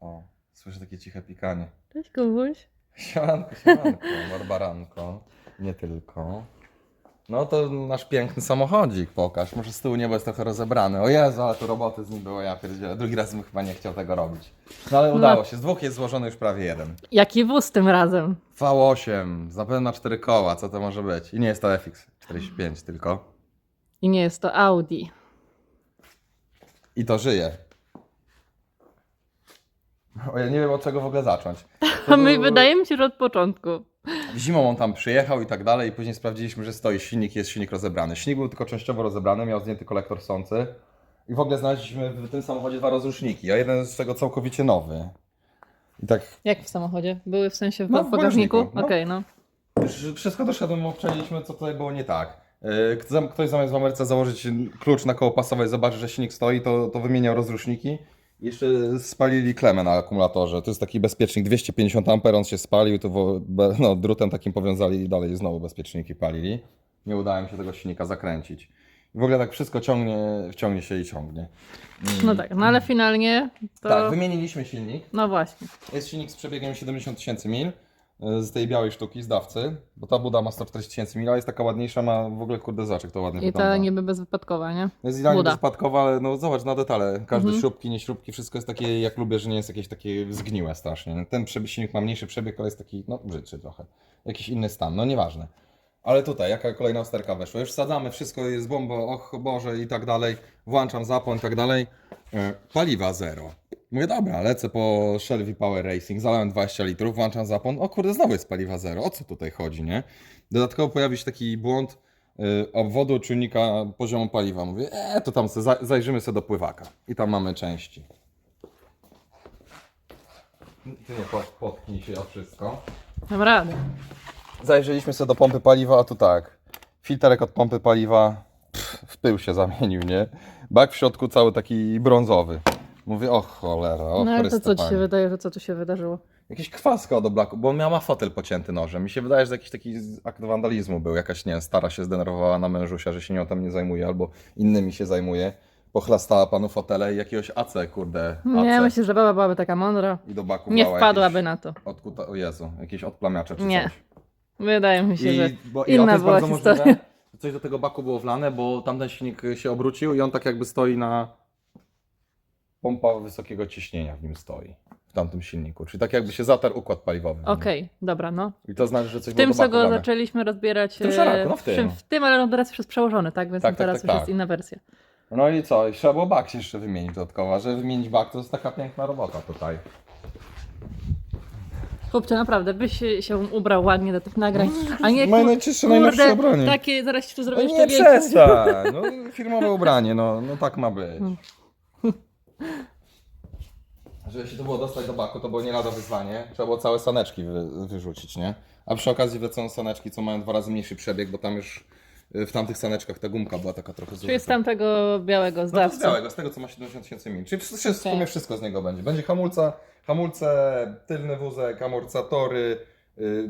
O, słyszę takie ciche pikanie. Cześć Kubuś. Siemanko, siemanko, barbaranko. Nie tylko. No to nasz piękny samochodzik, pokaż. Może z tyłu niebo jest trochę rozebrany. O Jezu, ale tu roboty z nim było, ja pierdzielę. Drugi raz bym chyba nie chciał tego robić. No ale udało się, z dwóch jest złożony już prawie jeden. Jaki wóz tym razem? V8, zapewne na cztery koła, co to może być? I nie jest to FX 45 tylko. I nie jest to Audi. I to żyje. O, ja nie wiem od czego w ogóle zacząć. To A my był- wydaje mi się, że od początku. Zimą on tam przyjechał i tak dalej, i później sprawdziliśmy, że stoi silnik, jest silnik rozebrany. Silnik był tylko częściowo rozebrany, miał zdjęty kolektor sący. I w ogóle znaleźliśmy w tym samochodzie dwa rozruszniki, a jeden z tego całkowicie nowy. I tak Jak w samochodzie? Były w sensie w No, w bagażniku? bagażniku, no. Okej, no. już wszystko doszedłem, obczeliśmy, co tutaj było nie tak. Kto- Ktoś zamiast w Ameryce założyć klucz na koło pasowe i zobaczy, że silnik stoi, to, to wymieniał rozruszniki. Jeszcze spalili klemę na akumulatorze. To jest taki bezpiecznik 250 A, on się spalił, to wo- be- no, drutem takim powiązali i dalej znowu bezpieczniki palili. Nie udało mi się tego silnika zakręcić. I w ogóle tak wszystko ciągnie, ciągnie się i ciągnie. No tak, no ale finalnie to... Tak, wymieniliśmy silnik. No właśnie. Jest silnik z przebiegiem 70 tysięcy mil z tej białej sztuki, z dawcy, bo ta buda ma 140 tysięcy mil, a jest taka ładniejsza, ma w ogóle kurde zaczek, to ładnie I wygląda. ta niby bezwypadkowa, nie? Jest idealnie buda. bezpadkowa, ale no zobacz na detale, każde Mhm. śrubki, nie śrubki, wszystko jest takie jak lubię, że nie jest jakieś takie zgniłe strasznie. Ten przebieg, silnik ma mniejszy przebieg, ale jest taki, no brzydszy trochę. Jakiś inny stan, no nieważne. Ale tutaj, jaka kolejna usterka weszła? Już sadzamy, wszystko jest bomba, och Boże i tak dalej. Włączam zapłon i tak dalej. E, Paliwa zero. Mówię, dobra, lecę po Shell V-Power Racing, zalałem 20 litrów, włączam zapłon. O kurde, znowu jest paliwa zero. O co tutaj chodzi, nie? Dodatkowo pojawi się taki błąd y, obwodu czujnika poziomu paliwa. Mówię, e, to tam se za, zajrzymy sobie do pływaka. I tam mamy części. Ty nie pot, potknij się o wszystko. Dam radę. Zajrzeliśmy sobie do pompy paliwa, a tu tak. Filterek od pompy paliwa pff, w pył się zamienił, nie? Bak w środku cały taki brązowy. Mówię, o cholera, o No ale to Chryste co ci się Panie. wydaje, że co tu się wydarzyło? Jakiś kwaska od oblaku, bo on miał ma fotel pocięty nożem. Mi się wydaje, że jakiś taki akt wandalizmu był. Jakaś, nie wiem, stara się zdenerwowała na mężusia, że się nią tam nie zajmuje, albo innymi się zajmuje. Pochlastała panu fotele i jakiegoś AC, kurde, AC. Nie, myślę, że baba byłaby taka mądra. I do baku Nie wpadłaby jakieś na to. Odkuta, o Jezu, jakieś odplamiacze czy Nie. coś. Wydaje mi się, że... bo, inna to jest była bardzo historia. możliwe, że coś do tego baku było wlane, bo tamten silnik się obrócił i on tak jakby stoi na... Pompa wysokiego ciśnienia w nim stoi. W tamtym silniku. Czyli tak jakby się zatarł układ paliwowy. w. Okej, dobra, no. I to znaczy, że coś W tym, było do co baku go zaczęliśmy rozbierać... W tym e, szaraku, no w tym. W tym, ale on teraz już jest przełożony, tak? Więc Tak, tak, teraz tak, już tak. jest inna wersja. No i co? I trzeba było bak jeszcze wymienić dodatkowo. A Żeby wymienić bak, to jest taka piękna robota tutaj. Chłopcze, naprawdę, byś się- ubrał ładnie do tych nagrań, a nie Moje kur- najczystsze, najnowsze ubranie. takie, zaraz ci tu No zrobię jeszcze nie większe. przestań! No, firmowe ubranie, no, no tak ma być. Żeby się to było dostać do baku, to było nie lada wyzwanie. Trzeba było całe saneczki wy, wyrzucić, nie? A przy okazji wlecą saneczki, co mają dwa razy mniejszy przebieg, bo tam już y, w tamtych saneczkach ta gumka była taka trochę zużyta. tam tego białego No to z zdawcy? białego, z tego co ma 70 tysięcy mil. Czyli wszystko, w sumie Tak. wszystko z niego będzie. Będzie hamulca, hamulce, tylny wózek, amortyzatory, yy,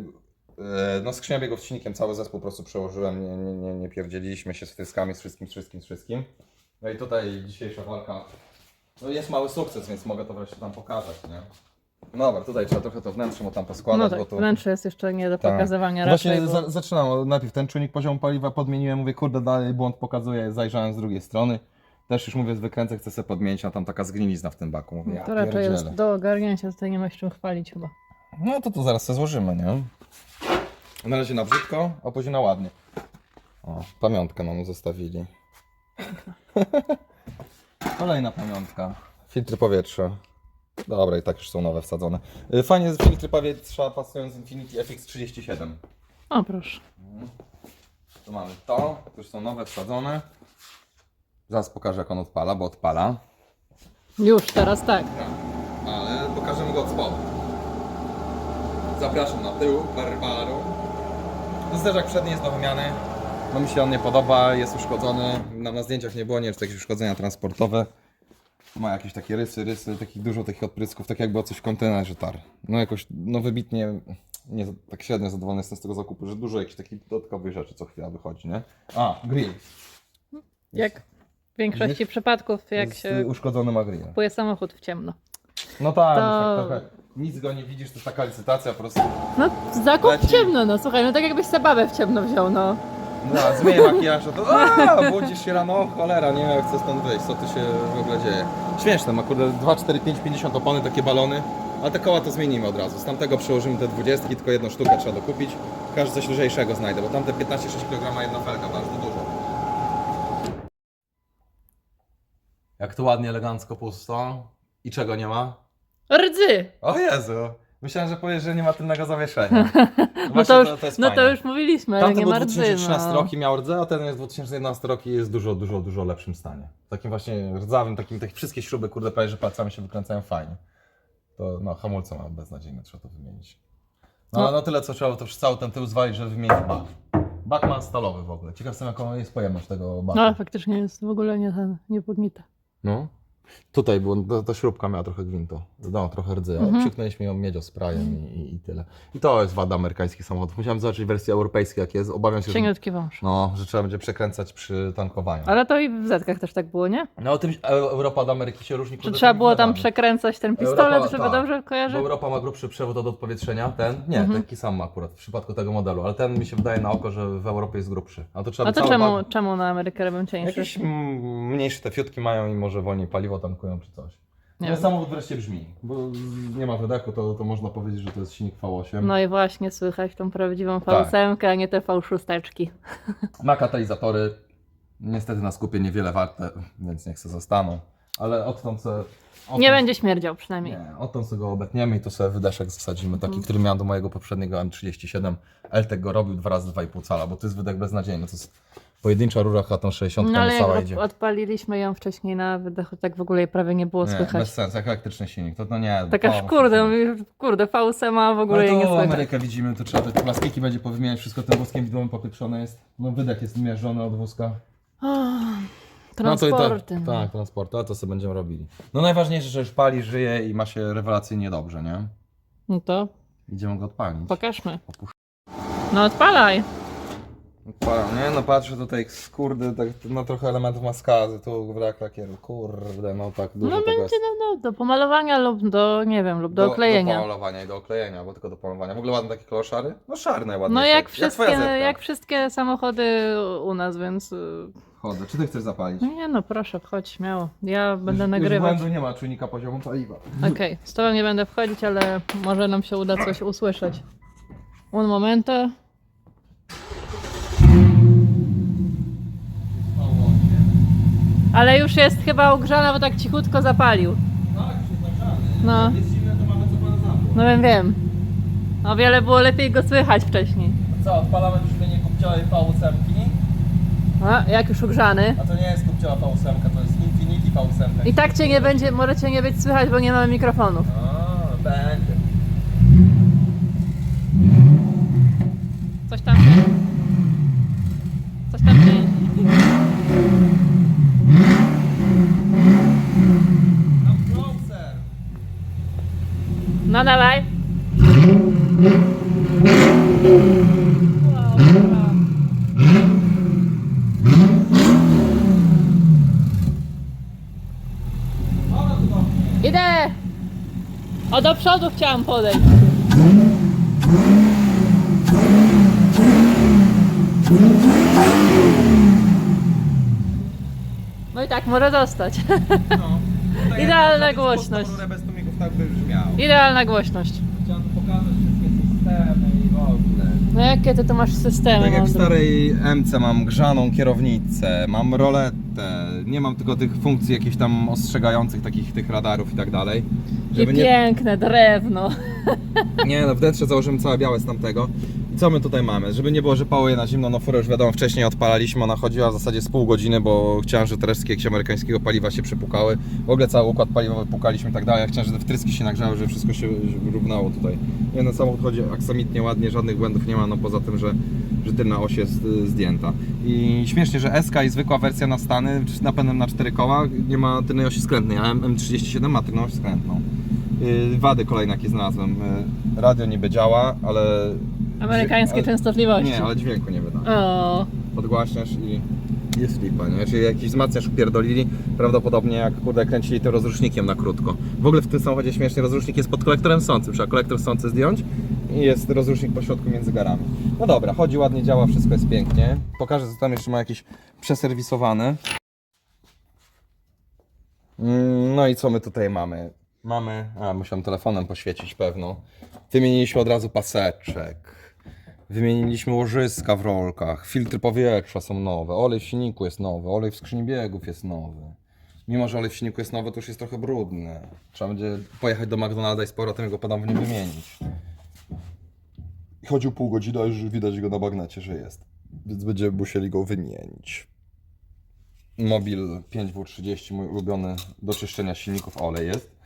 no skrzynia biegów z silnikiem, cały zespół po prostu przełożyłem, nie, nie, nie, nie pierdzieliśmy się z fyskami, z wszystkim, z wszystkim, z wszystkim. No i tutaj dzisiejsza walka, no jest mały sukces, więc mogę to wreszcie tam pokazać, nie? No dobra, tutaj trzeba trochę to wnętrze mu tam poskładać, No bo tak, to... wnętrze jest jeszcze nie do Tak. pokazywania Właśnie raczej, bo... za, zaczynam. Najpierw ten czujnik poziomu paliwa podmieniłem, mówię, kurde, dalej błąd pokazuje, zajrzałem z drugiej strony. Też już mówię, z wykręcę chcę sobie podmienić, a tam taka zgnilizna w tym baku. Mówię, ja To raczej pierdzielę. jest do ogarnięcia, tutaj nie ma się czym chwalić chyba. No to to zaraz sobie złożymy, nie? Na razie na brzydko, a później na ładnie. O, pamiątkę nam zostawili. Kolejna pamiątka. Filtry powietrza. Dobra, i tak już są nowe wsadzone. Y, Fajnie, z filtry powietrza pasują z Infinity FX37. O proszę. Tu mamy to, tu już są nowe wsadzone. Zaraz pokażę jak on odpala, bo odpala. Już, teraz tak. Ale pokażemy go od spodu. Zapraszam na tył, barbaru. No zderzak przedni jest do wymiany. No mi się on nie podoba, jest uszkodzony. Na, na zdjęciach nie było, nie wiem czy jakieś uszkodzenia transportowe. Ma jakieś takie rysy, rysy, takich dużo takich odprysków, tak jakby o coś w kontenerze tar. No jakoś, no wybitnie, nie, tak średnio zadowolony jestem z tego zakupu, że dużo jakichś takich dodatkowych rzeczy co chwila wychodzi, nie? A, grill. Jak w większości przypadków, jak Jest, się Uszkodzony ma grill. kupuje samochód w ciemno. No tak, To- tak trochę. Nic go nie widzisz, to jest taka licytacja po prostu. No, zakup Leci. w ciemno, no słuchaj, no tak jakbyś zabawę w ciemno wziął, no. No, zmienię makijaż, a to aaa, budzisz się rano, o cholera, nie wiem jak chcę stąd wyjść, co tu się w ogóle dzieje. Śmieszne, ma kurde 2, 4, 5, 50 opony, takie balony, ale te koła to zmienimy od razu. Z tamtego przełożymy te 20, tylko jedną sztukę trzeba dokupić. Każdy coś lżejszego znajdę, bo tamte 15-6 kg jedna felga to dużo. Jak tu ładnie, elegancko, pusto. I czego nie ma? Rdzy! O Jezu! Myślałem, że powiesz, że nie ma tylnego zawieszenia. No Właśnie to już, jest no to już mówiliśmy, ale Tamten nie ma rdzy, 2013 no. roki miał rdze, a ten jest 2011 roki jest dużo, dużo, dużo lepszym stanie. W takim właśnie rdzawym, takim, takie wszystkie śruby, kurde, prawie, że palcami się wykręcają fajnie. To no, hamulce ma beznadziejne, trzeba to wymienić. No, No. ale no tyle co trzeba, to już cały ten tył zwalić, żeby wymienić bak. Bak ma stalowy w ogóle. Ciekaw jestem, jaką jest pojemność tego baku. No ale faktycznie jest w ogóle nie nie pognita. No. Tutaj, bo ta, ta śrubka miała trochę gwintu. No, trochę rdzy, ale Mhm. przyknęliśmy ją miedzią sprayem i, i, i tyle. I to jest wada amerykańskich samochodów. Musiałem zobaczyć wersję europejską, jak jest. Obawiam się, że, Cieniutki wąż. no, że trzeba będzie przekręcać przy tankowaniu. Ale to i w zetkach też tak było, nie? No o tym E- Europa od Ameryki się różni. Że kurde, trzeba było tam przekręcać ten Europa, pistolet, żeby tak. dobrze kojarzyć? Europa ma grubszy przewód od odpowietrzenia, ten nie, Mhm. taki sam ma akurat w przypadku tego modelu, ale ten mi się wydaje na oko, że w Europie jest grubszy. A to trzeba A to czemu, czemu na Amerykę robią cieńszy? Jakieś mniejsze te fiutki mają i może wolniej paliwo tankują czy coś. Nie No wiem. samochód wreszcie brzmi, bo nie ma wydechu, to, to można powiedzieć, że to jest silnik V8. No i właśnie słychać tą prawdziwą Tak. V8, a nie te V6. Ma katalizatory, niestety na skupie niewiele warte, więc niech se zostaną. Ale odtąd se... Odtąd, Nie będzie śmierdział przynajmniej. Nie, odtąd sobie go obetniemy i tu sobie wydeszek zasadzimy, taki, Mhm. który miałem do mojego poprzedniego M37. LTEC go robił dwa razy 2,5 cala, bo to jest wydech beznadziejny, to jest pojedyncza rura, a tą 60 No ale nie cała jak idzie. od- odpaliliśmy ją wcześniej na wydechu, tak w ogóle jej prawie nie było Nie, słychać. bez sensu, jak elektryczny silnik, to, to nie. Tak aż to- kurde, mówię, kurde, V8 a w ogóle jej No nie to słychać. Amerykę widzimy, to trzeba te plastiki będzie powymieniać, wszystko tym wózkiem widłowym popieprzone jest. No wydech jest mierzony od wózka. No to i transporty. tak, no. tak, transporty, a to sobie będziemy robili. No najważniejsze, że już pali, żyje i ma się rewelacyjnie dobrze, nie? No to Idziemy go odpalić. pokażmy. No odpalaj. Nie? No patrzę tutaj, kurde, tak, no trochę elementów ma skazy, tu brak lakieru, kurde, no tak dużo No tego będzie jest. no, no, do pomalowania lub do, nie wiem, lub do, Do oklejenia. pomalowania i do oklejenia, bo tylko do pomalowania. W ogóle ładne takie kolor szary? No szary najładniejszy. No jak wszystkie, twoja zetka. jak wszystkie samochody u nas, więc... y, Chodzę, czy ty chcesz zapalić? Nie no, proszę, wchodź śmiało. Ja będę Już- nagrywać. Już błędu nie ma czujnika poziomu paliwa. Okej, z tobą nie będę wchodzić, ale może nam się uda coś usłyszeć. Un momento. Ale już jest chyba ugrzana, bo tak cichutko zapalił. Tak, już jest nagrzany. No. Jest zimne, to mamy co. No wiem, wiem. O wiele było lepiej go słychać wcześniej. Co, odpalamy brzmienie kupciowej V8? A, jak już ugrzany. A to nie jest kupciowa V8, to jest Infinity V8. I tak cię nie będzie, możecie nie być słychać, bo nie mamy mikrofonu. A, będzie. Coś tam się... Coś tam się... Come closer. No dawaj. Idę! O, do przodu chciałam podejść. No i tak może zostać. No. Idealna głośność. Tak by brzmiał. Idealna głośność. Chciałem pokazać wszystkie systemy i w ogóle. No jakie ty tu masz systemy? Tak jak w starej MC mam grzaną kierownicę, mam roletę, nie mam tylko tych funkcji jakichś tam ostrzegających takich tych radarów i tak dalej. I piękne drewno. Nie, no wnętrze założymy całe białe z tamtego. Co my tutaj mamy? Żeby nie było, że pałuje na zimno, no furę już wiadomo, wcześniej odpalaliśmy, ona chodziła w zasadzie z pół godziny, bo te resztki jakiegoś amerykańskiego paliwa się przypukały. W ogóle cały układ paliwowy pukaliśmy i tak dalej. Te wtryski się nagrzały, żeby wszystko się równało tutaj. Nie no, samochód chodzi aksamitnie, ładnie, żadnych błędów nie ma, no poza tym, że, że tylna oś jest y, zdjęta. I śmiesznie, że SK i zwykła wersja na Stany, z napędem na cztery koła, nie ma tylnej osi skrętnej, a M- M37 ma tylną oś skrętną. Y, Wady kolejne jakie znalazłem. Y, Radio niby działa, ale... Amerykańskie ale- częstotliwości. Nie, ale dźwięku nie wyda. O, Podgłaśniasz i... jest lipa, nie? Czyli jakiś wzmacniacz upierdolili, prawdopodobnie jak kurde kręcili tym rozrusznikiem na krótko. W ogóle w tym samochodzie śmiesznie rozrusznik jest pod kolektorem sącym, trzeba kolektor sący zdjąć i jest rozrusznik po środku między garami. No dobra, chodzi ładnie, działa, wszystko jest pięknie. Pokażę, co tam jeszcze ma jakieś przeserwisowane. Mm, No i co my tutaj mamy? Mamy, a musiałem telefonem poświecić pewno. Wymieniliśmy od razu paseczek. Wymieniliśmy łożyska w rolkach, filtry powietrza są nowe, olej w silniku jest nowy, olej w skrzyni biegów jest nowy. Mimo, że olej w silniku jest nowy, to już jest trochę brudny. Trzeba będzie pojechać do McDonalda i z powrotem go ponownie wymienić. Chodził pół godziny, a już widać go na bagnecie, że jest. Więc będziemy musieli go wymienić. Mobil 5W30, mój ulubiony do czyszczenia silników olej jest.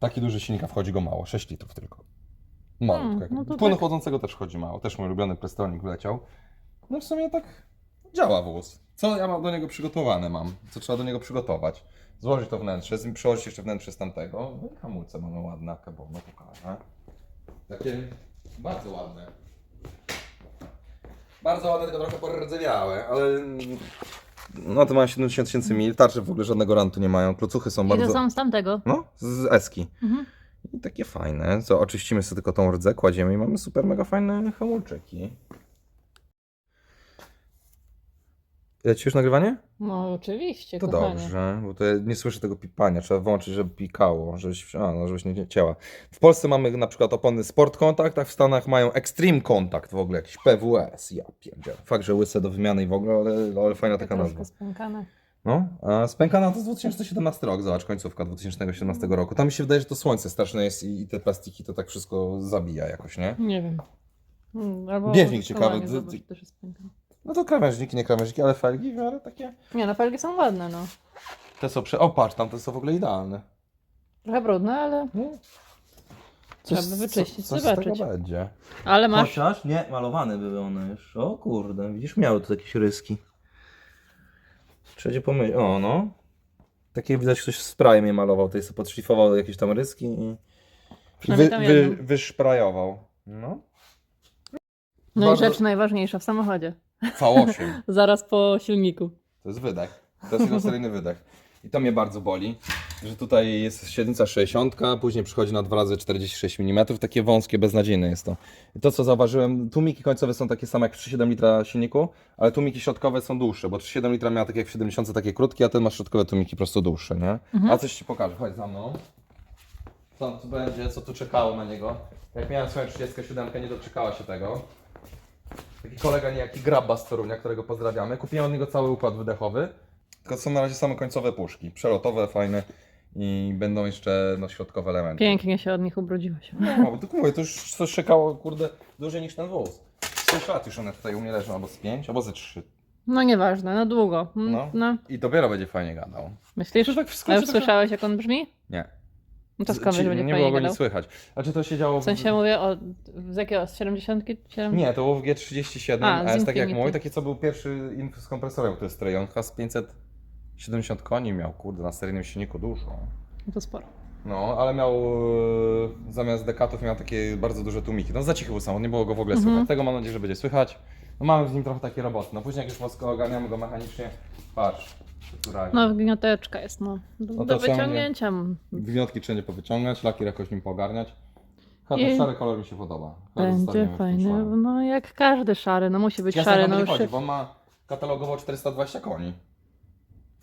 Taki duży silnik, a wchodzi go mało, 6 litrów tylko. Mało. Hmm, tak. no to Płynu tak. chodzącego też wchodzi mało, też mój ulubiony prestonik wleciał. No w sumie tak działa wóz. Co ja mam do niego przygotowane mam? Co trzeba do niego przygotować? Złożyć to wnętrze, z- przełożyć jeszcze wnętrze z tamtego. No i hamulce mamy ładne, bo no pokażę. Takie bardzo ładne. Bardzo ładne, tylko trochę porrdzewiałe, ale... No to mają 70 tysięcy mil, tarcze w ogóle żadnego rantu nie mają, klocuchy są I bardzo... to są z tamtego. No, z Eski. Mhm. I takie fajne. Co, oczyścimy sobie tylko tą rdzę, kładziemy i mamy super mega fajne hamulczyki. Leci już nagrywanie? No oczywiście, To kochanie. dobrze, bo to ja nie słyszę tego pipania. Trzeba włączyć, żeby pikało, żebyś, a, no, żebyś nie cięła. W Polsce mamy na przykład opony Sport Contact, a w Stanach mają Extreme Contact w ogóle, jakiś PWS. Ja pierdzielę. Fakt, że łyse do wymiany i w ogóle, ale, ale fajna taka nazwa. Spękane. No, a spękana to jest 2017 rok, zobacz, końcówka 2017 roku. Tam mi się wydaje, że to słońce straszne jest i, i te plastiki to tak wszystko zabija jakoś, nie? Nie wiem. Hmm, Albo Bieżnik ciekawy, zobacz, też jest. No to krawężniki, nie krawężniki, ale felgi w miarę takie. Nie, no felgi są ładne, no. Te są prze... O, patrz, tam te są w ogóle idealne. Trochę brudne, ale... No. Trzeba by wyczyścić, coś zobaczyć. Z tego będzie. Ale masz... Chociaż nie, malowane były one już. O kurde, widzisz, miały tu jakieś ryski. Trzeba pomyśleć. O no. Takie widać ktoś sprayem je malował, to jest podszlifował jakieś tam ryski i... Przynajmniej Wy, tam wy, jedno. wyszprajował. No. No i Bardzo- rzecz najważniejsza w samochodzie. V8. Zaraz po silniku. To jest wydech. To jest jednoseryjny wydech. I to mnie bardzo boli, że tutaj jest średnica 60, później przychodzi na 2 razy 46 mm, takie wąskie, beznadziejne jest to. I to co zauważyłem, tłumiki końcowe są takie same jak w 3,7 litra silniku, ale tłumiki środkowe są dłuższe, bo 3,7 litra miała takie jak w 70 takie krótkie, a ten ma środkowe tłumiki po prostu dłuższe, nie? A coś Ci pokażę, chodź za mną. Co tu będzie, co tu czekało na niego. Jak miałem swoją 37, nie doczekała się tego. Taki kolega niejaki Grabba z Torunia, którego pozdrawiamy. Kupiłem od niego cały układ wydechowy. Tylko są na razie same końcowe puszki. Przelotowe, fajne i będą jeszcze no, środkowe elementy. Pięknie się od nich ubrudziłeś. No, bo tylko mówię, to już coś czekało, kurde, dłużej niż ten wóz. Z lat już one tutaj u mnie leżą, albo z 5, albo ze 3. No nieważne, no długo. Mm, no. no. I dopiero będzie fajnie gadał. Myślisz? Tak w skrócie tak słyszałeś jak on brzmi? Nie. No to skąd wiesz, że będzie nie było go nie słychać. A czy to się działo... W sensie mówię o... z jakiego? Z 70? 70? Nie, to było w G37, A, a, jest tak jak mój, taki co był pierwszy z kompresorem, to jest Trejonka z 500 70 koni miał, kurde, na seryjnym silniku dużo. No to sporo. No, ale miał e, zamiast dekatów miał takie bardzo duże tłumiki. No za cichy był samochód, nie było go w ogóle Mhm. słychać. Tego mam nadzieję, że będzie słychać. No mamy w nim trochę takie roboty. No później jak już mocno ogarniamy go mechanicznie, patrz, naturalnie. No gnioteczka jest, no. Do, No do wyciągnięcia. Wymiotki trzeba nie powyciągać, lakier jakoś nim pogarniać. Chyba ten szary kolor mi się podoba. Chyba Będzie fajny No jak każdy szary, no musi być szary. no, nie już... chodzi, bo on ma katalogowo 420 koni.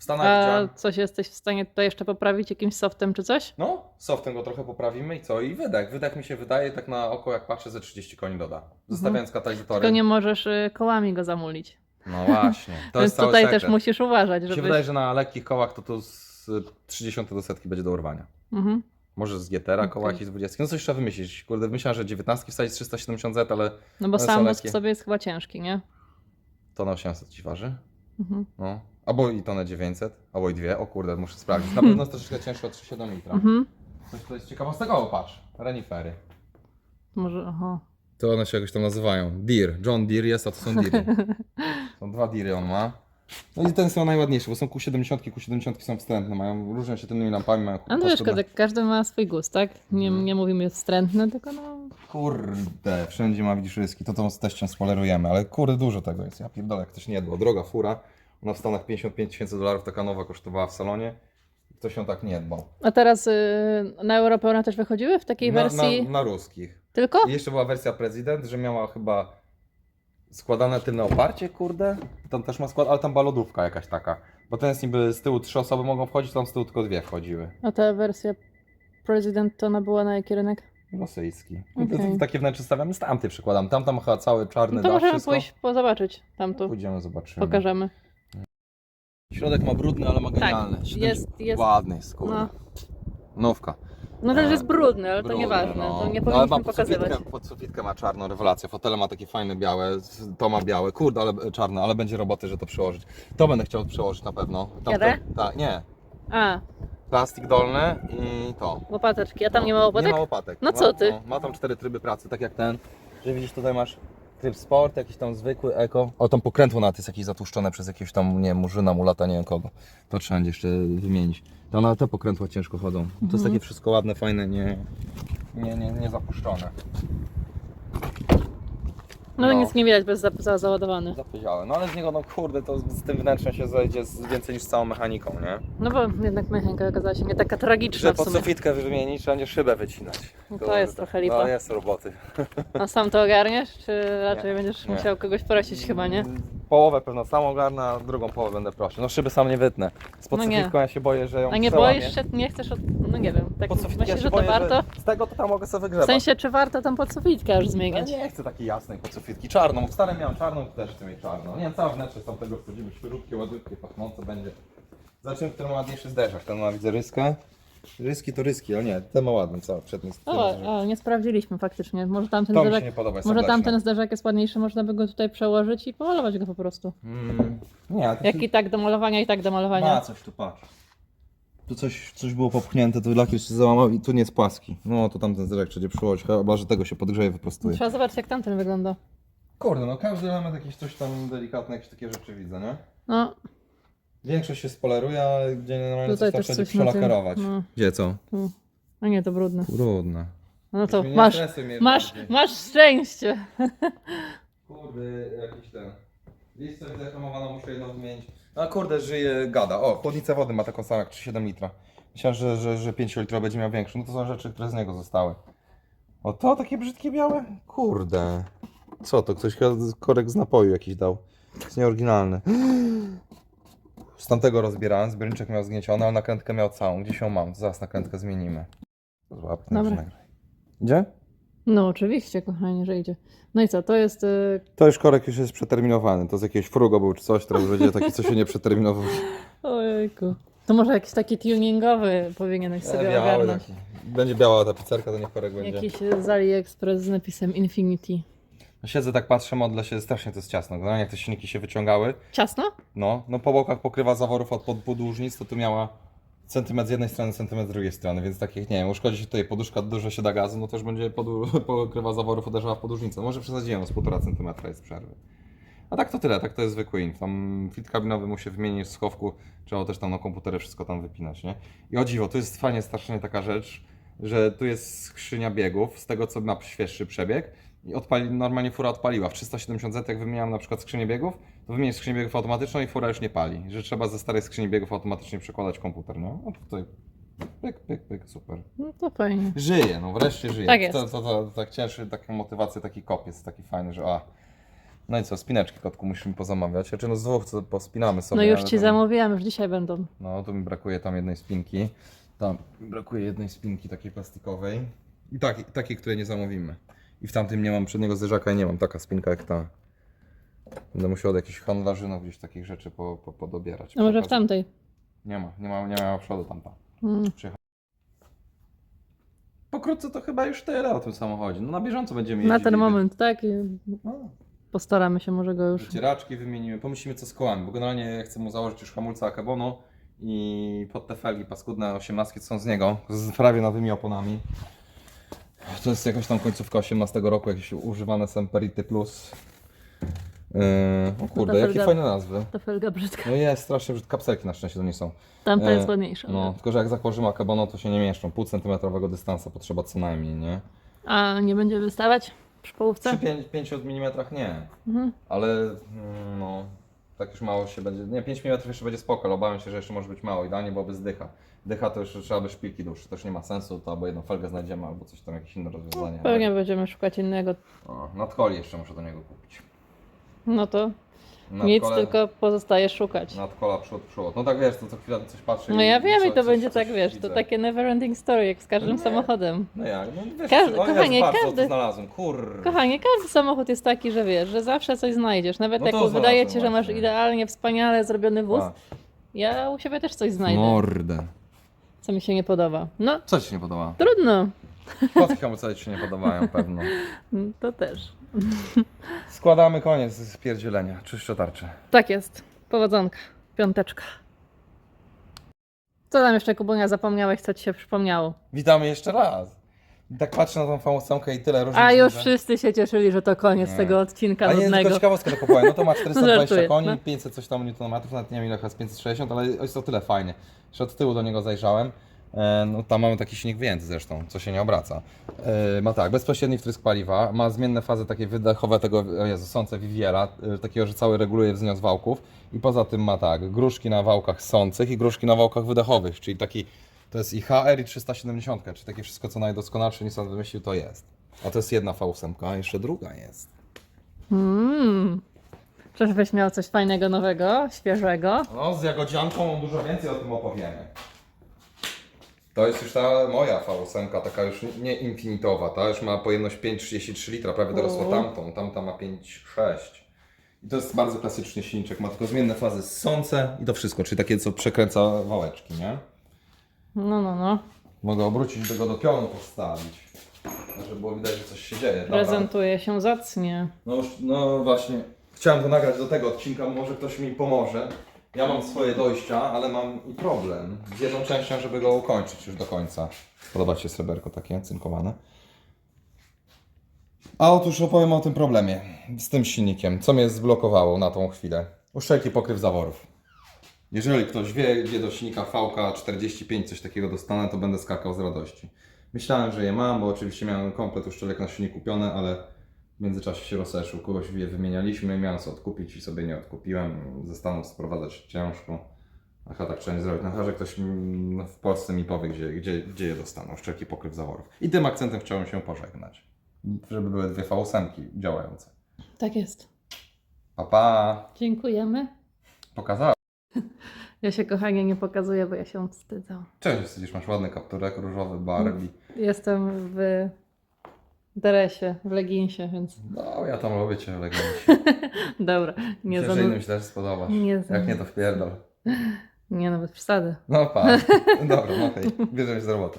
W Stanach A widziałem. coś jesteś w stanie tutaj jeszcze poprawić jakimś softem czy coś? No, softem go trochę poprawimy i co? I wydech. Wydech mi się wydaje, tak na oko jak patrzę, ze 30 koni doda. Zostawiając. Mhm. Tylko nie możesz y, kołami go zamulić. No właśnie. To Więc jest cały tutaj sekret. też musisz uważać, Mi się żeby. wydaje, że na lekkich kołach to tu z 30 do setki będzie do urwania. Mhm. Może z GTR-a koła Okej. jakieś z 20. No coś trzeba wymyślić. Kurde, myślałem, że 19 wstać 370Z, ale No bo są sam mózg lekkie. w sobie jest chyba ciężki, nie? to na 800 ci waży. Mhm. No. Albo i tonę 900, albo i dwie. O kurde, muszę sprawdzić. Na pewno jest troszeczkę cięższe od 3,7 litra. Mhm. Coś to jest ciekawostka. O, patrz. Renifery. Może, aha. To one się jakoś tam nazywają. Deer. John Deere jest, a to są Deery. Są dwa Deery on ma. No i ten są najładniejsze, bo są Q70, Q70 są wstrętne, mają, różnią się tylnymi lampami, mają A no wiesz, każdy, każdy ma swój gust, tak? Nie, Mhm. nie mówimy wstrętny, tylko no. Kurde, wszędzie ma widzisz ryski, to to z teściem spoilerujemy, ale kurde dużo tego jest, ja pierdolę, jak ktoś nie dbał. Droga fura, Ona w Stanach 55 tysięcy dolarów taka nowa kosztowała w salonie. Ktoś ją tak nie dbał. A teraz y, na Europę one też wychodziły w takiej Na, wersji na, na ruskich. tylko? I jeszcze była wersja prezydent, że miała chyba składane tylne oparcie, kurde. Tam też ma skład, ale tam była lodówka jakaś taka. Bo ten jest niby z tyłu trzy osoby mogą wchodzić, tam z tyłu tylko dwie wchodziły. A ta wersja President to ona była na jaki rynek? Rosyjski. Okej. To, to, takie wnętrze stawiamy, z tamty przykładam. Tam tam chyba cały czarny No to dach, możemy wszystko. pójść po zobaczyć tamtu. Pójdziemy, zobaczymy. Pokażemy. Środek ma brudny, ale ma genialny. Tak, jest- jest- Ładny jest, kurde. No. Nówka. No też jest brudny, ale to Brudny, nieważne. no. To nie No, ale powinniśmy ma pokazywać. Podsufitkę, podsufitkę ma czarną, rewelacja. Fotele ma takie fajne białe, to ma białe. Kurde, ale czarne, ale będzie roboty, że to przełożyć. To będę chciał przełożyć na pewno. Kiedy? Tak, nie. A, Plastik dolny i to. łopateczki. A tam nie ma łopatek? Nie ma łopatek. No co ty? No, ma tam cztery tryby pracy, tak jak ten. Że widzisz, tutaj masz tryb sport, jakiś tam zwykły, eko. O, tam pokrętło nawet jest jakieś zatłuszczone przez jakiegoś tam, nie wiem, murzyna, mulata, nie wiem kogo. To trzeba będzie jeszcze wymienić. To na te pokrętła ciężko chodzą. To jest Mhm. takie wszystko ładne, fajne, nie, nie, nie, nie zapuszczone. No to No. nic nie widać, bez za, za, załadowany. Zapyziałe. No ale z niego, no kurde, to z tym wnętrzem się zejdzie z więcej niż z całą mechaniką, nie? No bo jednak mechanika okazała się nie taka tragiczna Że sumie. sufitkę wymienić, trzeba będzie szybę wycinać. No to jest trochę lipa. No jest roboty. A sam to ogarniesz, czy raczej będziesz Nie. musiał kogoś prosić chyba, nie? Połowę pewno sam ogarnę, a drugą połowę będę prosił. No szyby sam nie wytnę. Z No nie. sufitką ja się boję, że ją A nie przełamię. boisz się, nie chcesz, od... no nie wiem, tak Pod sufitką ja myślisz, się że to boję, warto? Że z tego to tam mogę sobie W wygrzebać. sensie, czy warto tam podsufitkę już Ja zmieniać? nie chcę takiej jasnej podsufitki. Czarną. W starym miałem czarną, też chcę mieć czarną. Nie wiem, całe wnętrze z tamtego wchodzimy, śrubki, ładunki, pachnące będzie. Zobaczymy, który ma ładniejszy zderzak. Ten ma, widzę, ryskę. Ryski to ryski, ale nie, ten ma ładny cały przedni. O, o, nie sprawdziliśmy faktycznie. Może tamten To mi się zderzak, nie podoba, jest może tamten zderzak jest ładniejszy, można by go tutaj przełożyć i pomalować go po prostu. Mm, nie, ale Jak i tak do malowania, i tak do malowania. Ma coś tu, patrz. Tu coś, coś było popchnięte, tu lakier się załamał i tu nie jest płaski. No to tamten zderzak trzeba będzie przyłożyć, chyba że tego się podgrzeje, wyprostuje. Trzeba zobaczyć, jak tamten wygląda. Kurde, no każdy element jakieś coś tam delikatne, jakieś takie rzeczy widzę, nie? No, Większość się spoleruje, ale gdzie normalnie tutaj coś też tam coś trzeba na tym. No, Gdzie co? tu. A nie, to brudne. Brudne. No to Nie masz, mnie masz, bardziej. masz szczęście. Kurde, jakiś ten. Wiesz co, zreklamowana, muszę jedną wymienić. A kurde, żyje, gada. O, chłodnicę wody ma taką samą jak 3,7 litra. Myślałem, że, że, że 5 litra będzie miał większą. No to są rzeczy, które z niego zostały. O, to takie brzydkie białe? Kurde. Co to? Ktoś chyba korek z napoju jakiś dał. Jest nieoryginalny. Z tamtego rozbierałem, zbiorniczek miał zgnieciony, ale nakrętkę miał całą. Gdzieś ją mam, zaraz nakrętkę zmienimy. Złap, Dobra. nagraj. Idzie? No oczywiście, kochanie, że idzie. No i co, to jest... y, To już korek już jest przeterminowany. To z jakiegoś frugo był czy coś, teraz będzie taki, co się nie przeterminował. Ojejku. To może jakiś taki tuningowy powinieneś sobie E, Biały ogarnąć. taki. Będzie biała ta pizzerka, to niech korek będzie. Jakiś z AliExpress z napisem Infinity. Siedzę tak, patrzę, modlę się, strasznie to jest ciasno. Generalnie jak te silniki się wyciągały, Ciasno? no, no po bokach pokrywa zaworów od podłużnic, to tu miała centymetr z jednej strony, centymetr z drugiej strony, więc takich, nie wiem, uszkodzi się tutaj poduszka, dużo się da gazu, no już będzie podłu- pokrywa zaworów uderzała w podłużnicę. Może przesadziłem, z półtora centymetra jest przerwy. A tak to tyle, tak to jest zwykły inf. Tam fit kabinowy mu się wymienić w schowku, trzeba też tam na komputerze wszystko tam wypinać, nie? I o dziwo, tu jest fajnie strasznie taka rzecz, że tu jest skrzynia biegów, z tego co ma świeższy przebieg i odpali, normalnie fura odpaliła. W 370 jak wymieniałem na przykład skrzynię biegów, to wymienić skrzynię biegów automatyczną i fura już nie pali, że trzeba ze starej skrzyni biegów automatycznie przekładać komputer, no. A tutaj pyk, pyk, pyk, super. No to fajnie. Żyje, no wreszcie żyje. Tak jest. To, to, to, tak cieszy, taką motywację, taki kopiec, taki fajny, że a. No i co, spineczki kotku musimy pozamawiać. Znaczy no z dwóch co pospinamy sobie. No już ci to- zamówiłam, już dzisiaj będą. No tu mi brakuje tam jednej spinki. Tam brakuje jednej spinki takiej plastikowej. I takiej, takiej której nie zamówimy. I w tamtym nie mam przedniego zderzaka i nie mam taka spinka jak ta. Będę musiał od jakichś handlarzynów gdzieś takich rzeczy po, po, podobierać. A może w tamtej? Nie ma, nie ma, nie ma przodu tamta. Mm. Pokrótce to chyba już tyle o tym samochodzie. No na bieżąco będziemy jeździć. Na ten moment, tak? I No, Postaramy się może go już. wycieraczki wymienimy, pomyślimy co z kołami, bo generalnie chcę mu założyć już hamulca Akebono i pod te felgi paskudne 18 są z niego, z prawie nowymi oponami. To jest jakaś tam końcówka 18 roku, jakieś używane Semperity Plus. Yy, o kurde, jakie felga- fajne nazwy. Ta felga brzydka. No jest strasznie, że kapselki na szczęście to nie są. Tamta E, jest ładniejsza. No, tylko że jak założymy Akebono to się nie mieszczą, pół centymetrowego dystansa potrzeba co najmniej, nie? A nie będzie wystawać przy połówce? Przy 5 mm nie, Mhm. ale mm, no, Tak już mało się będzie. Nie, 5 mm jeszcze będzie spoko, obawiam się, że jeszcze może być mało. Idealnie byłoby zdycha. Dycha to już trzeba by szpilki dłuższe, to już nie ma sensu, to albo jedną felgę znajdziemy, albo coś tam, jakieś inne rozwiązanie. Pewnie będziemy szukać innego. O, nadkoli jeszcze muszę do niego kupić. No to Nadkole- nic, tylko pozostaje szukać. Nadkola przód, przód. No tak wiesz, to co chwilę coś patrzy No ja wiem i to coś- będzie coś tak, wiesz, widzę. to takie never ending story, jak z każdym Nie. samochodem. No jak, no wiesz, Każdy- o Jezu, kochanie, patrz, co każdy- tu znalazłem, kur... Kochanie, każdy samochód jest taki, że wiesz, że zawsze coś znajdziesz. Nawet No jak to wydaje ci, że masz właśnie. idealnie, wspaniale zrobiony wóz, A, ja u siebie też coś znajdę, Mordę. co mi się nie podoba. No, Co ci się nie podoba? trudno. Kotki hamulcowe ci się nie podobają pewno. To też. Składamy koniec z pierdzielenia. Czyszczę tarczę. Tak jest. Powodzonka. Piąteczka. Co tam jeszcze, Kubunia, zapomniałeś, co ci się przypomniało? Witamy jeszcze raz. Tak patrzę na tą famosamkę i tyle różnych A już rzeczy. wszyscy się cieszyli, że to koniec Nie. tego odcinka A nie, nudnego. tylko ciekawostkę tylko powiem. No to ma 420 Żartuję, koni, no. 500 coś tam newtonmetrów, nawet nie wiem ile chyba z 560, ale jest to tyle fajnie. Jeszcze od tyłu do niego zajrzałem. E, No tam mamy taki silnik wyjęty zresztą, co się nie obraca. E, Ma tak, bezpośredni wtrysk paliwa, ma zmienne fazy takie wydechowe tego, o Jezu, sące Viviera, e, takiego, że cały reguluje wznios wałków i poza tym ma tak, gruszki na wałkach sących i gruszki na wałkach wydechowych, czyli taki, to jest i HR i 370, czyli takie wszystko co najdoskonalsze Nissan wymyślił to jest. A to jest jedna V8, a jeszcze druga jest. Mmm. Czyżbyś miał coś fajnego, nowego, świeżego? No, z jagodzianką dużo więcej o tym opowiemy. To jest już ta moja V8, taka już nie infinitowa, ta już ma pojemność 5,33 litra, prawie dorosła O. tamtą, tamta ma 5,6. I to jest bardzo klasyczny silniczek, ma tylko zmienne fazy ssące i to wszystko, czyli takie co przekręca wałeczki, nie? No, no, no. Mogę obrócić tego do pionu postawić, żeby było widać, że coś się dzieje. Dobra. Prezentuje się zacnie. No, już, no właśnie, chciałem to nagrać do tego odcinka, może ktoś mi pomoże. Ja mam swoje dojścia, ale mam i problem z jedną częścią, żeby go ukończyć już do końca. Podoba Ci się sreberko takie cynkowane? A otóż opowiem o tym problemie z tym silnikiem, co mnie zblokowało na tą chwilę. Uszczelki pokryw zaworów. Jeżeli ktoś wie, gdzie do silnika VK45 coś takiego dostanę, to będę skakał z radości. Myślałem, że je mam, bo oczywiście miałem komplet uszczelek na silnik kupiony, ale w międzyczasie się rozeszł. Kogoś je wymienialiśmy, miałem sobie odkupić i sobie nie odkupiłem. Ze Stanów sprowadzać ciężko. Aha, tak trzeba nie zrobić. Na że ktoś mm, w Polsce mi powie, gdzie, gdzie, gdzie je dostaną. Szczelki pokryw zaworów. I tym akcentem chciałem się pożegnać. Żeby były dwie V8 działające. Tak jest. Pa, pa. Dziękujemy. Pokazałem. Ja się, kochanie, nie pokazuję, bo ja się wstydzę. Cześć, wstydzisz, masz ładny kapturek różowy Barbie. Jestem w dresie, w leginsie, więc No, ja tam lubię Cię, ale dobra. Nie, Myślę, że innym się też spodobasz. Nie Jak nie, to wpierdol. nie nawet przesady. No pa. Dobra, no hej, bierzemy się za robotę.